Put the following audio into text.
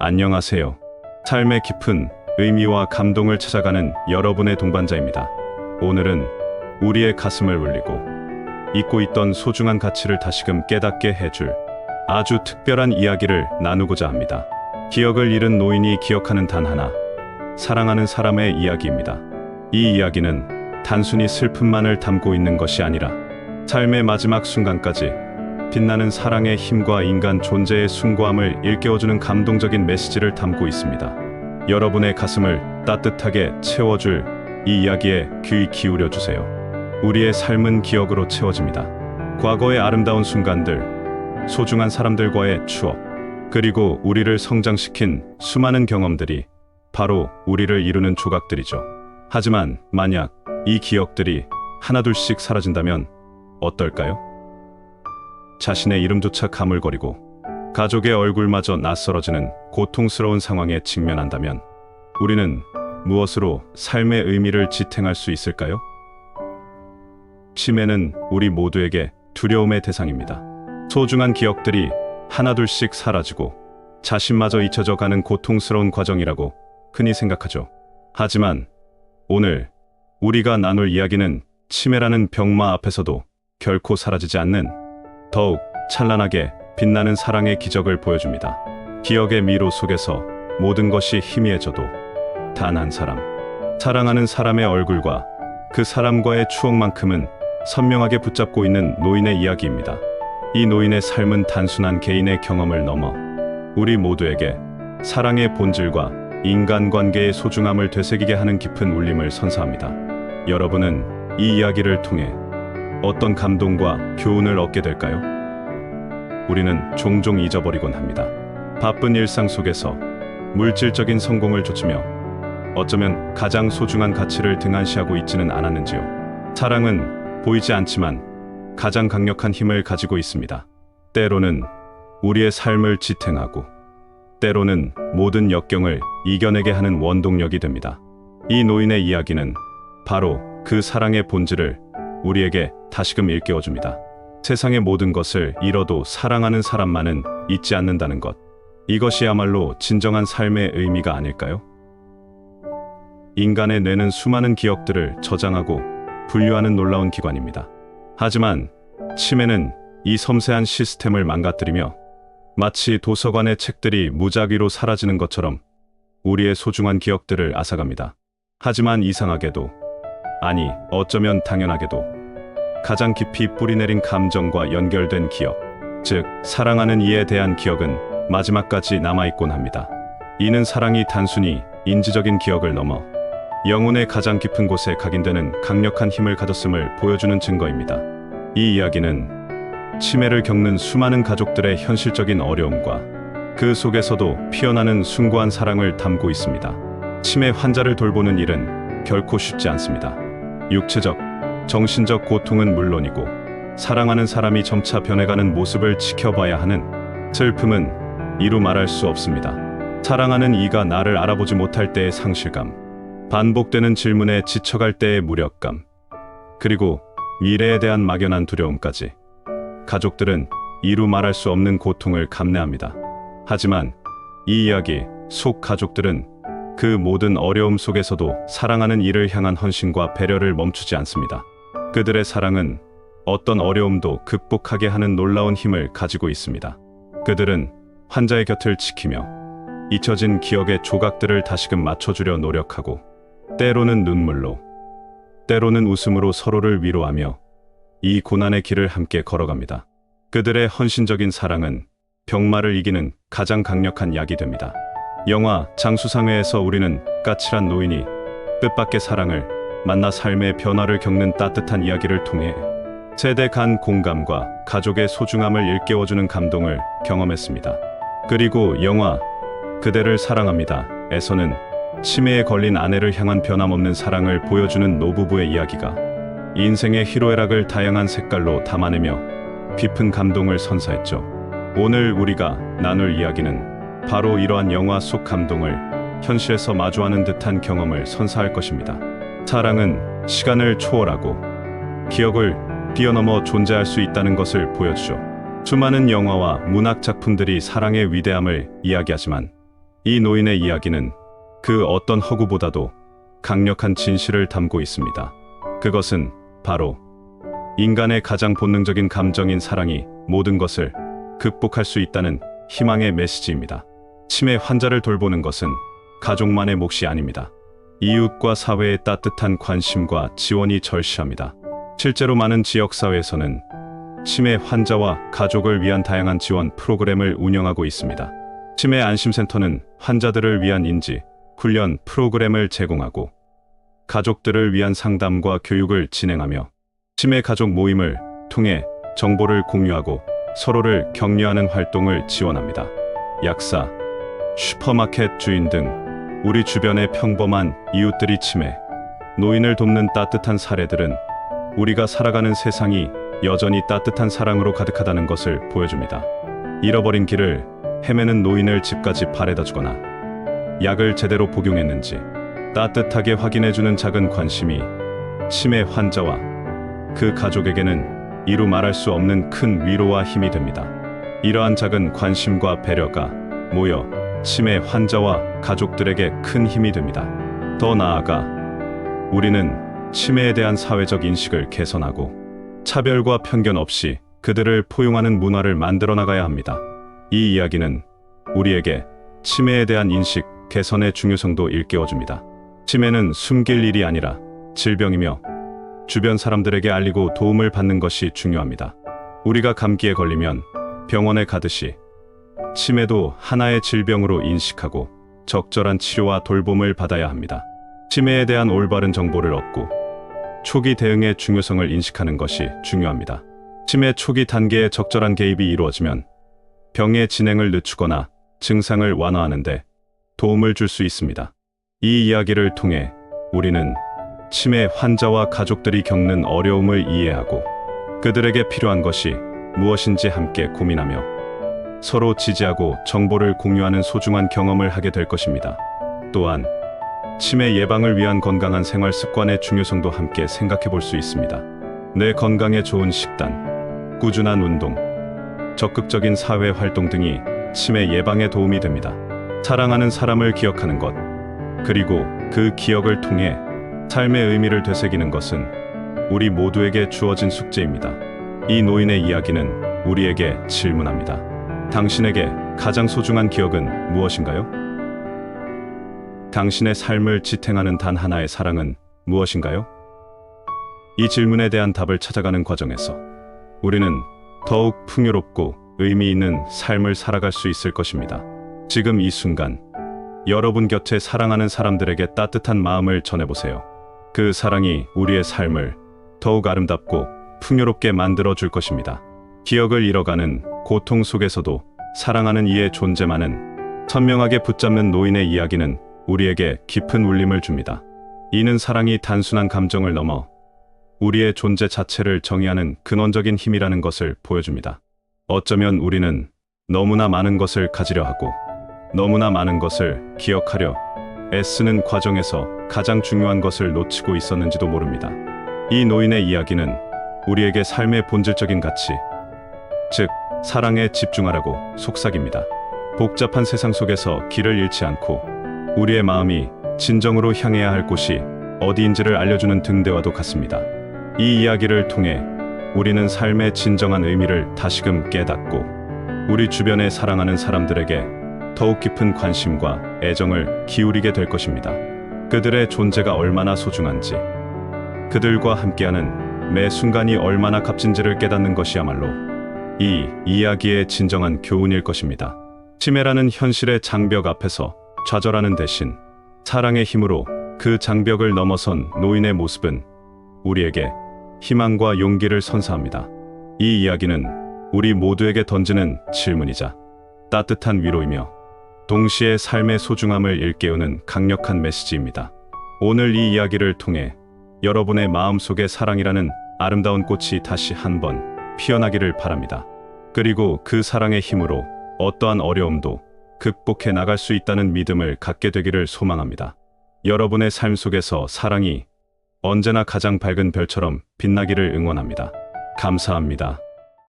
안녕하세요. 삶의 깊은 의미와 감동을 찾아가는 여러분의 동반자입니다. 오늘은 우리의 가슴을 울리고 잊고 있던 소중한 가치를 다시금 깨닫게 해줄 아주 특별한 이야기를 나누고자 합니다. 기억을 잃은 노인이 기억하는 단 하나, 사랑하는 사람의 이야기입니다. 이 이야기는 단순히 슬픔만을 담고 있는 것이 아니라 삶의 마지막 순간까지 빛나는 사랑의 힘과 인간 존재의 숭고함을 일깨워주는 감동적인 메시지를 담고 있습니다. 여러분의 가슴을 따뜻하게 채워줄 이 이야기에 귀 기울여 주세요. 우리의 삶은 기억으로 채워집니다. 과거의 아름다운 순간들, 소중한 사람들과의 추억, 그리고 우리를 성장시킨 수많은 경험들이 바로 우리를 이루는 조각들이죠. 하지만 만약 이 기억들이 하나둘씩 사라진다면 어떨까요? 자신의 이름조차 가물거리고 가족의 얼굴마저 낯설어지는 고통스러운 상황에 직면한다면 우리는 무엇으로 삶의 의미를 지탱할 수 있을까요? 치매는 우리 모두에게 두려움의 대상입니다. 소중한 기억들이 하나둘씩 사라지고 자신마저 잊혀져 가는 고통스러운 과정이라고 흔히 생각하죠. 하지만 오늘 우리가 나눌 이야기는 치매라는 병마 앞에서도 결코 사라지지 않는 더욱 찬란하게 빛나는 사랑의 기적을 보여줍니다. 기억의 미로 속에서 모든 것이 희미해져도 단 한 사람, 사랑하는 사람의 얼굴과 그 사람과의 추억만큼은 선명하게 붙잡고 있는 노인의 이야기입니다. 이 노인의 삶은 단순한 개인의 경험을 넘어 우리 모두에게 사랑의 본질과 인간관계의 소중함을 되새기게 하는 깊은 울림을 선사합니다. 여러분은 이 이야기를 통해 어떤 감동과 교훈을 얻게 될까요? 우리는 종종 잊어버리곤 합니다. 바쁜 일상 속에서 물질적인 성공을 좇으며 어쩌면 가장 소중한 가치를 등한시하고 있지는 않았는지요. 사랑은 보이지 않지만 가장 강력한 힘을 가지고 있습니다. 때로는 우리의 삶을 지탱하고 때로는 모든 역경을 이겨내게 하는 원동력이 됩니다. 이 노인의 이야기는 바로 그 사랑의 본질을 우리에게 다시금 일깨워 줍니다. 세상의 모든 것을 잃어도 사랑하는 사람만은 잊지 않는다는 것. 이것이야말로 진정한 삶의 의미가 아닐까요? 인간의 뇌는 수많은 기억들을 저장하고 분류하는 놀라운 기관입니다. 하지만 치매는 이 섬세한 시스템을 망가뜨리며 마치 도서관의 책들이 무작위로 사라지는 것처럼 우리의 소중한 기억들을 앗아갑니다. 하지만 이상하게도, 아니, 어쩌면 당연하게도, 가장 깊이 뿌리내린 감정과 연결된 기억, 즉, 사랑하는 이에 대한 기억은 마지막까지 남아있곤 합니다. 이는 사랑이 단순히 인지적인 기억을 넘어 영혼의 가장 깊은 곳에 각인되는 강력한 힘을 가졌음을 보여주는 증거입니다. 이 이야기는 치매를 겪는 수많은 가족들의 현실적인 어려움과 그 속에서도 피어나는 숭고한 사랑을 담고 있습니다. 치매 환자를 돌보는 일은 결코 쉽지 않습니다. 육체적, 정신적 고통은 물론이고 사랑하는 사람이 점차 변해가는 모습을 지켜봐야 하는 슬픔은 이루 말할 수 없습니다. 사랑하는 이가 나를 알아보지 못할 때의 상실감, 반복되는 질문에 지쳐갈 때의 무력감, 그리고 미래에 대한 막연한 두려움까지 가족들은 이루 말할 수 없는 고통을 감내합니다. 하지만 이 이야기 속 가족들은 그 모든 어려움 속에서도 사랑하는 이를 향한 헌신과 배려를 멈추지 않습니다. 그들의 사랑은 어떤 어려움도 극복하게 하는 놀라운 힘을 가지고 있습니다. 그들은 환자의 곁을 지키며 잊혀진 기억의 조각들을 다시금 맞춰주려 노력하고 때로는 눈물로 때로는 웃음으로 서로를 위로하며 이 고난의 길을 함께 걸어갑니다. 그들의 헌신적인 사랑은 병마를 이기는 가장 강력한 약이 됩니다. 영화 장수상회에서 우리는 까칠한 노인이 뜻밖의 사랑을 만나 삶의 변화를 겪는 따뜻한 이야기를 통해 세대 간 공감과 가족의 소중함을 일깨워주는 감동을 경험했습니다. 그리고 영화 그대를 사랑합니다. 에서는 치매에 걸린 아내를 향한 변함없는 사랑을 보여주는 노부부의 이야기가 인생의 희로애락을 다양한 색깔로 담아내며 깊은 감동을 선사했죠. 오늘 우리가 나눌 이야기는 바로 이러한 영화 속 감동을 현실에서 마주하는 듯한 경험을 선사할 것입니다. 사랑은 시간을 초월하고 기억을 뛰어넘어 존재할 수 있다는 것을 보여주죠. 수많은 영화와 문학 작품들이 사랑의 위대함을 이야기하지만 이 노인의 이야기는 그 어떤 허구보다도 강력한 진실을 담고 있습니다. 그것은 바로 인간의 가장 본능적인 감정인 사랑이 모든 것을 극복할 수 있다는 희망의 메시지입니다. 치매 환자를 돌보는 것은 가족만의 몫이 아닙니다. 이웃과 사회의 따뜻한 관심과 지원이 절실합니다. 실제로 많은 지역사회에서는 치매 환자와 가족을 위한 다양한 지원 프로그램을 운영하고 있습니다. 치매 안심센터는 환자들을 위한 인지, 훈련 프로그램을 제공하고 가족들을 위한 상담과 교육을 진행하며 치매 가족 모임을 통해 정보를 공유하고 서로를 격려하는 활동을 지원합니다. 약사, 슈퍼마켓 주인 등 우리 주변의 평범한 이웃들이 치매, 노인을 돕는 따뜻한 사례들은 우리가 살아가는 세상이 여전히 따뜻한 사랑으로 가득하다는 것을 보여줍니다. 잃어버린 길을 헤매는 노인을 집까지 바래다 주거나 약을 제대로 복용했는지 따뜻하게 확인해주는 작은 관심이 치매 환자와 그 가족에게는 이루 말할 수 없는 큰 위로와 힘이 됩니다. 이러한 작은 관심과 배려가 모여 치매 환자와 가족들에게 큰 힘이 됩니다. 더 나아가 우리는 치매에 대한 사회적 인식을 개선하고 차별과 편견 없이 그들을 포용하는 문화를 만들어 나가야 합니다. 이 이야기는 우리에게 치매에 대한 인식 개선의 중요성도 일깨워줍니다. 치매는 숨길 일이 아니라 질병이며 주변 사람들에게 알리고 도움을 받는 것이 중요합니다. 우리가 감기에 걸리면 병원에 가듯이 치매도 하나의 질병으로 인식하고 적절한 치료와 돌봄을 받아야 합니다. 치매에 대한 올바른 정보를 얻고 초기 대응의 중요성을 인식하는 것이 중요합니다. 치매 초기 단계에 적절한 개입이 이루어지면 병의 진행을 늦추거나 증상을 완화하는데 도움을 줄 수 있습니다. 이 이야기를 통해 우리는 치매 환자와 가족들이 겪는 어려움을 이해하고 그들에게 필요한 것이 무엇인지 함께 고민하며 서로 지지하고 정보를 공유하는 소중한 경험을 하게 될 것입니다. 또한 치매 예방을 위한 건강한 생활 습관의 중요성도 함께 생각해 볼 수 있습니다. 내 건강에 좋은 식단, 꾸준한 운동, 적극적인 사회 활동 등이 치매 예방에 도움이 됩니다. 사랑하는 사람을 기억하는 것, 그리고 그 기억을 통해 삶의 의미를 되새기는 것은 우리 모두에게 주어진 숙제입니다. 이 노인의 이야기는 우리에게 질문합니다. 당신에게 가장 소중한 기억은 무엇인가요? 당신의 삶을 지탱하는 단 하나의 사랑은 무엇인가요? 이 질문에 대한 답을 찾아가는 과정에서 우리는 더욱 풍요롭고 의미 있는 삶을 살아갈 수 있을 것입니다. 지금 이 순간 여러분 곁에 사랑하는 사람들에게 따뜻한 마음을 전해보세요. 그 사랑이 우리의 삶을 더욱 아름답고 풍요롭게 만들어 줄 것입니다. 기억을 잃어가는 고통 속에서도 사랑하는 이의 존재만은 선명하게 붙잡는 노인의 이야기는 우리에게 깊은 울림을 줍니다. 이는 사랑이 단순한 감정을 넘어 우리의 존재 자체를 정의하는 근원적인 힘이라는 것을 보여줍니다. 어쩌면 우리는 너무나 많은 것을 가지려 하고 너무나 많은 것을 기억하려 애쓰는 과정에서 가장 중요한 것을 놓치고 있었는지도 모릅니다. 이 노인의 이야기는 우리에게 삶의 본질적인 가치, 즉, 사랑에 집중하라고 속삭입니다. 복잡한 세상 속에서 길을 잃지 않고 우리의 마음이 진정으로 향해야 할 곳이 어디인지를 알려주는 등대와도 같습니다. 이 이야기를 통해 우리는 삶의 진정한 의미를 다시금 깨닫고 우리 주변에 사랑하는 사람들에게 더욱 깊은 관심과 애정을 기울이게 될 것입니다. 그들의 존재가 얼마나 소중한지, 그들과 함께하는 매 순간이 얼마나 값진지를 깨닫는 것이야말로 이 이야기의 진정한 교훈일 것입니다. 치매라는 현실의 장벽 앞에서 좌절하는 대신 사랑의 힘으로 그 장벽을 넘어선 노인의 모습은 우리에게 희망과 용기를 선사합니다. 이 이야기는 우리 모두에게 던지는 질문이자 따뜻한 위로이며 동시에 삶의 소중함을 일깨우는 강력한 메시지입니다. 오늘 이 이야기를 통해 여러분의 마음속에 사랑이라는 아름다운 꽃이 다시 한번 피어나기를 바랍니다. 그리고 그 사랑의 힘으로 어떠한 어려움도 극복해 나갈 수 있다는 믿음을 갖게 되기를 소망합니다. 여러분의 삶 속에서 사랑이 언제나 가장 밝은 별처럼 빛나기를 응원합니다. 감사합니다.